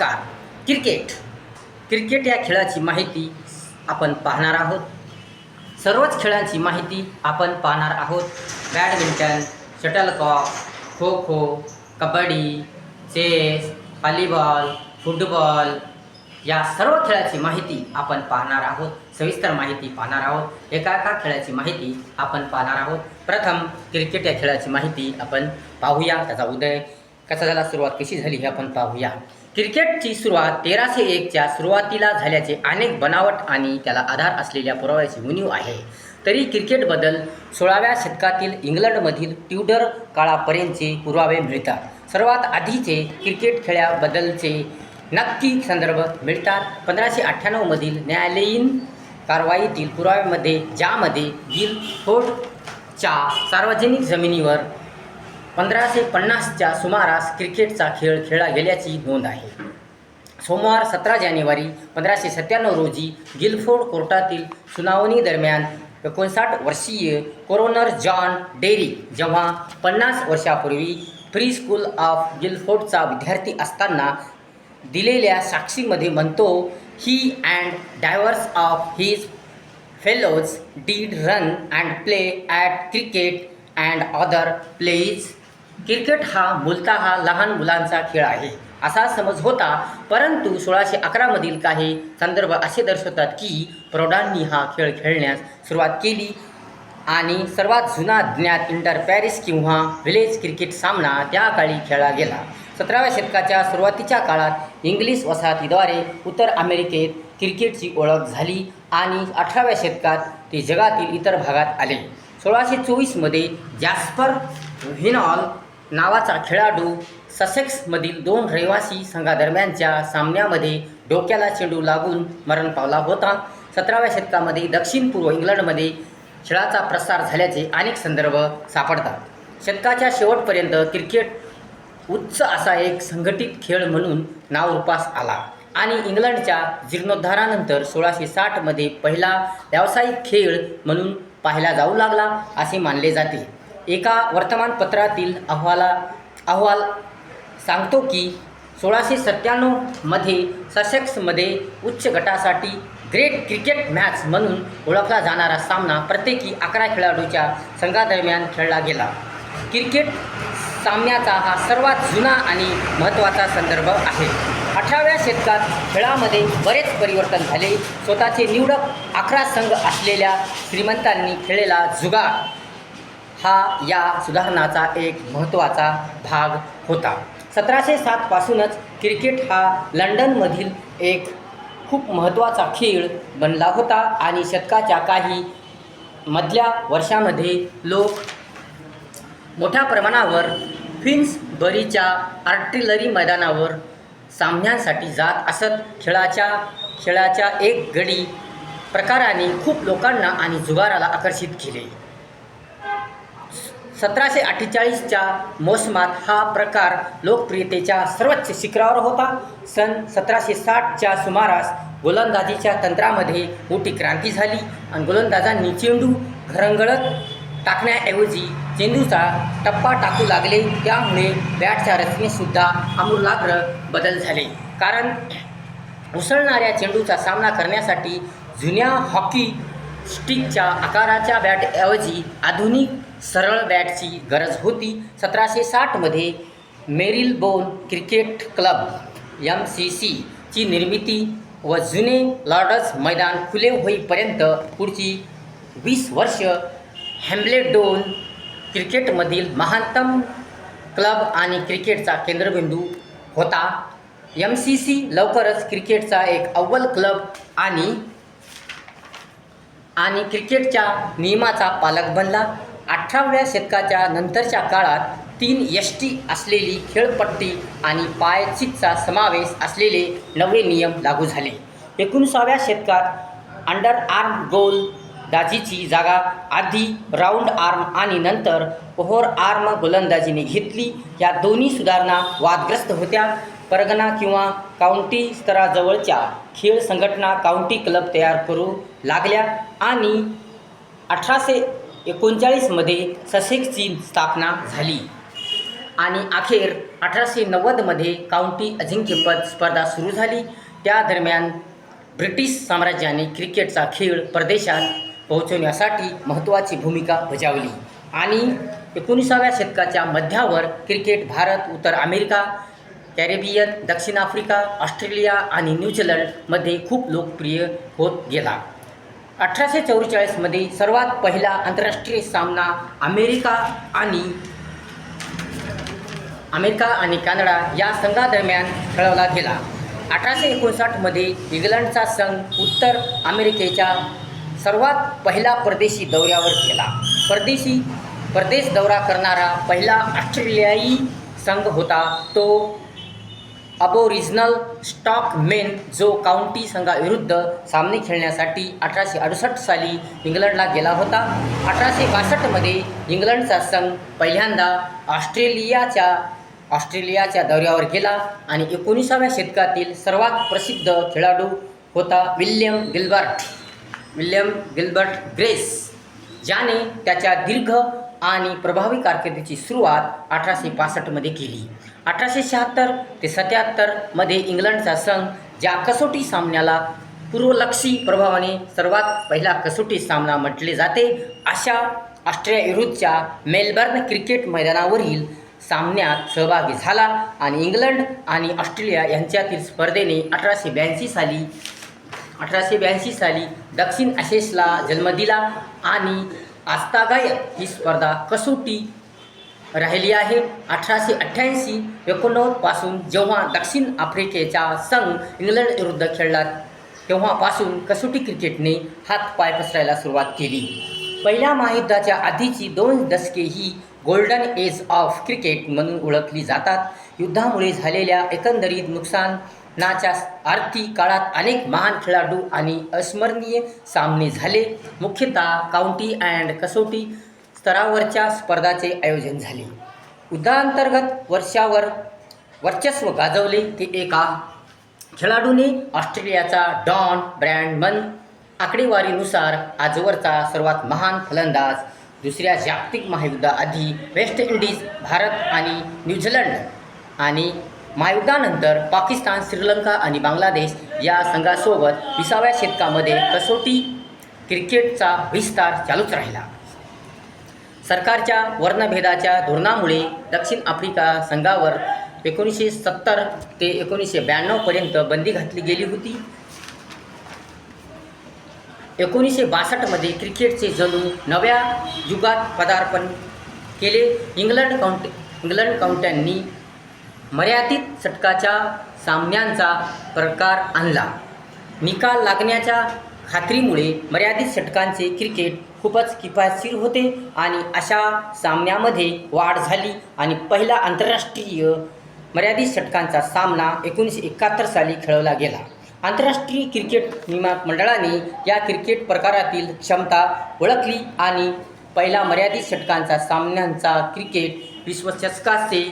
नमस्कार cricket. Cricket या खेळाची माहिती आपण पाहणार आहोत. सर्वच खेळांची माहिती आपण पाहणार आहोत. Badminton shuttlecock kho kho kabaddi chess volleyball football या सर्व खेळाची माहिती आपण पाहणार आहोत. सविस्तर माहिती पाहणार आहोत. एका एका खेळाची माहिती आपण पाहणार आहोत. प्रथम क्रिकेट या खेळाची माहिती आपण पाहूया. त्याचा उदय कसा झाला? सुरुवात कशी झाली हे आपण पाहूया. क्रिकेटची सुरुवात तेराशे एकच्या सुरुवातीला झाल्याचे अनेक बनावट आणि त्याला आधार असलेल्या पुराव्याची उणीव आहे. तरी क्रिकेटबद्दल सोळाव्या शतकातील इंग्लंडमधील ट्युडर काळापर्यंतचे पुरावे मिळतात. सर्वात आधीचे क्रिकेट खेळाबद्दलचे नक्की संदर्भ मिळतात. पंधराशे अठ्ठ्याण्णवमधील न्यायालयीन कारवाईतील पुराव्यामध्ये ज्यामध्ये गिलफोर्डच्या सार्वजनिक जमिनीवर पंधराशे पन्नासच्या सुमारास क्रिकेटचा खेळ खेळला गेल्याची नोंद आहे. सोमवार सतरा जानेवारी पंधराशे सत्त्याण्णव रोजी गिलफोर्ड कोर्टातील सुनावणी दरम्यान एकोणसाठ वर्षीय कोरोनर जॉन डेरी जेव्हा पन्नास वर्षापूर्वी फ्री स्कूल ऑफ गिलफोर्डचा विद्यार्थी असताना दिलेल्या साक्षीमध्ये म्हणतो he and divers of his fellows did run and play at cricket and other plays cricket हा मूलतः लहान मुलांचा खेळ आहे. असा समज होता परंतु सोळाशे अकरामधील काही संदर्भ असे दर्शवतात की प्रौढांनी हा खेळ खेळण्यास सुरुवात केली आणि सर्वात जुना ज्ञात इंटर पॅरिस किंवा व्हिलेज क्रिकेट सामना त्या काळी खेळला गेला. सतराव्या शतकाच्या सुरुवातीच्या काळात इंग्लिश वसाहतीद्वारे उत्तर अमेरिकेत क्रिकेटची ओळख झाली आणि अठराव्या शतकात ते जगातील इतर भागात आले. सोळाशे चोवीसमध्ये जॅस्पर व्हिनॉल नावाचा खेळाडू ससेक्समधील दोन रहिवासी संघादरम्यानच्या सामन्यामध्ये डोक्याला चेंडू लागून मरण पावला होता. सतराव्या शतकामध्ये दक्षिण पूर्व इंग्लंडमध्ये खेळाचा प्रसार झाल्याचे अनेक संदर्भ सापडतात. शतकाच्या शेवटपर्यंत क्रिकेट उच्च असा एक संघटित खेळ म्हणून नावरूपास आला आणि इंग्लंडच्या जीर्णोद्धारानंतर सोळाशे साठमध्ये पहिला व्यावसायिक खेळ म्हणून पाहिला जाऊ लागला असे मानले जाते. एका वर्तमानपत्रातील अहवाला अहवाल सांगतो की सोळाशे सत्त्याण्णवमध्ये ससेक्समध्ये उच्च गटासाठी ग्रेट क्रिकेट मॅच म्हणून ओळखला जाणारा सामना प्रत्येकी अकरा खेळाडूच्या संघादरम्यान खेळला गेला. क्रिकेट सामन्याचा हा सर्वात जुना आणि महत्त्वाचा संदर्भ आहे. अठराव्या शतकात खेळामध्ये बरेच परिवर्तन झाले. स्वतःचे निवडक अकरा संघ असलेल्या श्रीमंतांनी खेळलेला जुगाड हा या सुधारणाचा एक महत्त्वाचा भाग होता. सतराशे सातपासूनच क्रिकेट हा लंडनमधील एक खूप महत्त्वाचा खेळ बनला होता आणि शतकाच्या काही मधल्या वर्षामध्ये लोक मोठ्या प्रमाणावर फिन्सबरीच्या आर्टिलरी मैदानावर सामन्यांसाठी जात असत. खेळाच्या खेळाच्या एक गडी प्रकाराने खूप लोकांना आणि जुगाराला आकर्षित केले. सतराशे अठ्ठेचाळीसच्या मोसमात हा प्रकार लोकप्रियतेच्या सर्वोच्च शिखरावर होता. सन सतराशे साठच्या सुमारास गोलंदाजीच्या तंत्रामध्ये मोठी क्रांती झाली आणि गोलंदाजांनी चेंडू घरंगळत टाकण्याऐवजी चेंडूचा टप्पा टाकू लागले. त्यामुळे बॅटच्या रचनेसुद्धा आमूलाग्र बदल झाले. कारण उसळणाऱ्या चेंडूचा सामना करण्यासाठी जुन्या हॉकी स्टिकच्या आकाराच्या बॅटऐवजी आधुनिक सरळ बॅटची गरज होती. सतराशे साठमध्ये Marylebone cricket club M C सीची निर्मिती व जुने लॉर्डस मैदान खुले होईपर्यंत पुढची वीस वर्ष हॅम्ब्लेडोन क्रिकेटमधील महानतम क्लब आणि क्रिकेटचा केंद्रबिंदू होता. एम सी सी लवकरच क्रिकेटचा एक अव्वल क्लब आणि आणि क्रिकेटच्या नियमाचा पालक बनला. अठराव्या शतकाच्या नंतरच्या काळात तीन यष्टी असलेली खेळपट्टी आणि पायचितचा समावेश असलेले नवे नियम लागू झाले. एकोणीसाव्या शतकात अंडर आर्म गोल दाजीची जागा आधी राऊंड आर्म आणि नंतर ओव्हर आर्म गोलंदाजीने घेतली. या दोन्ही सुधारणा वादग्रस्त होत्या. परगणा किंवा काउंटी स्तराजवळच्या खेळ संघटना काउंटी क्लब तयार करू लागल्या आणि अठराशे एकोणचाळीसमध्ये ससेक्सची स्थापना झाली. आणि अखेर अठराशे नव्वदमध्ये काउंटी अजिंक्यपद स्पर्धा सुरू झाली. त्या दरम्यान ब्रिटिश साम्राज्याने क्रिकेटचा खेळ परदेशात पोहोचवण्यासाठी महत्त्वाची भूमिका बजावली. आणि एकोणीसाव्या शतकाच्या मध्यावर क्रिकेट भारत उत्तर अमेरिका कॅरेबियन दक्षिण आफ्रिका ऑस्ट्रेलिया आणि न्यूझीलंडमध्ये खूप लोकप्रिय होत गेला. अठराशे चौवेचाळीसमध्ये सर्वात पहिला आंतरराष्ट्रीय सामना अमेरिका आणि अमेरिका आणि कॅनडा या संघादरम्यान खेळवला गेला. अठराशे एकोणसाठमध्ये इंग्लंडचा संघ उत्तर अमेरिकेच्या सर्वात पहिला परदेशी दौऱ्यावर गेला. परदेशी परदेश दौरा करणारा पहिला ऑस्ट्रेलियाई संघ होता तो अबोरिजिनल स्टॉकमेन जो काउंटी संघाविरुद्ध सामने खेळण्यासाठी अठराशे अडुसष्ट साली इंग्लंडला गेला होता. अठराशे बासष्टमध्ये इंग्लंडचा संघ पहिल्यांदा ऑस्ट्रेलियाच्या ऑस्ट्रेलियाच्या दौऱ्यावर गेला आणि एकोणीसाव्या शतकातील सर्वात प्रसिद्ध खेळाडू होता William Gilbert. William Gilbert Grace ज्याने त्याच्या दीर्घ आणि प्रभावी कारकिर्दीची सुरुवात अठराशे पासष्टमध्ये केली. अठराशे शहात्तर ते सत्याहत्तरमध्ये इंग्लंडचा संघ ज्या कसोटी सामन्याला पूर्वलक्षी प्रभावाने सर्वात पहिला कसोटी सामना म्हटले जाते अशा ऑस्ट्रेलियाविरुद्धच्या मेलबर्न क्रिकेट मैदानावरील सामन्यात सहभागी झाला आणि इंग्लंड आणि ऑस्ट्रेलिया यांच्यातील स्पर्धेने अठराशे ब्याऐंशी साली अठराशे ब्याऐंशी साली दक्षिण आशियाला जन्म दिला आणि आजतागायत ही स्पर्धा कसोटी राहिली आहे अठराशे अठ्ठ्याऐंशी एकोणनव्वदपासून जेव्हा दक्षिण आफ्रिकेचा संघ इंग्लंड विरुद्ध खेळला तेव्हापासून कसोटी क्रिकेटने हातपाय पसरायला सुरुवात केली. पहिल्या महायुद्धाच्या आधीची दोन दशके ही गोल्डन एज ऑफ क्रिकेट म्हणून ओळखली जातात. युद्धामुळे झालेल्या एकंदरीत नुकसानाच्या आर्थिक काळात अनेक महान खेळाडू आणि अस्मरणीय सामने झाले. मुख्यतः काउंटी अँड कसोटी स्तरावरच्या स्पर्धाचे आयोजन झाले. युद्धांतर्गत वर्षावर वर्चस्व गाजवले ते एका खेळाडूने ऑस्ट्रेलियाचा डॉन ब्रँडमन आकडेवारीनुसार आजवरचा सर्वात महान फलंदाज दुसऱ्या जागतिक महायुद्धाआधी वेस्ट इंडिज भारत आणि न्यूझीलंड आणि महायुद्धानंतर पाकिस्तान श्रीलंका आणि बांगलादेश या संघासोबत विसाव्या शतकामध्ये कसोटी क्रिकेटचा विस्तार चालूच राहिला. सरकारच्या वर्णभेदाच्या धोरणामुळे दक्षिण आफ्रिका संघावर एकोणीसशे सत्तर ते एकोणीसशे ब्याण्णवपर्यंत बंदी घातली गेली होती. एकोणीसशे बासष्टमध्ये क्रिकेटचे जणू नव्या युगात पदार्पण केले. इंग्लंड काउंट इंग्लंड काउंट्यांनी मर्यादित षटकाच्या सामन्यांचा प्रकार आणला. निकाल लागण्याच्या खात्रीमुळे मर्यादित षटकांचे क्रिकेट खूपच किफायतशीर होते आणि अशा सामन्यामध्ये वाढ झाली आणि पहिला आंतरराष्ट्रीय मर्यादित षटकांचा सामना एकोणीसशे एकाहत्तर साली खेळवला गेला. आंतरराष्ट्रीय क्रिकेट नियामक मंडळाने या क्रिकेट प्रकारातील क्षमता ओळखली आणि पहिला मर्यादित षटकांचा सामन्यांचा क्रिकेट विश्वचषकाचे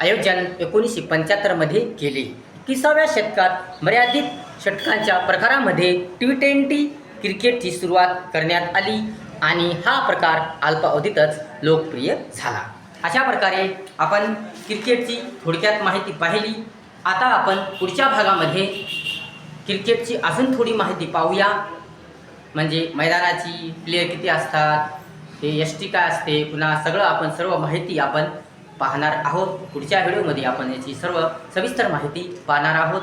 आयोजन एकोणीसशे पंच्याहत्तरमध्ये केले. एकविसाव्या शतकात मर्यादित षटकांच्या प्रकारामध्ये टी ट्वेंटी क्रिकेटची सुरुवात करण्यात आली आणि हा प्रकार अल्पावधीतच लोकप्रिय झाला. अशा प्रकारे आपण क्रिकेटची थोडक्यात माहिती पाहिली. आता आपण पुढच्या भागामध्ये क्रिकेटची अजून थोडी माहिती पाहूया. म्हणजे मैदानाची प्लेयर किती असतात ते एस टी काय असते पुन्हा सगळं आपण सर्व माहिती आपण पाहणार आहोत. पुढच्या व्हिडिओमध्ये आपण याची सर्व सविस्तर माहिती पाहणार आहोत.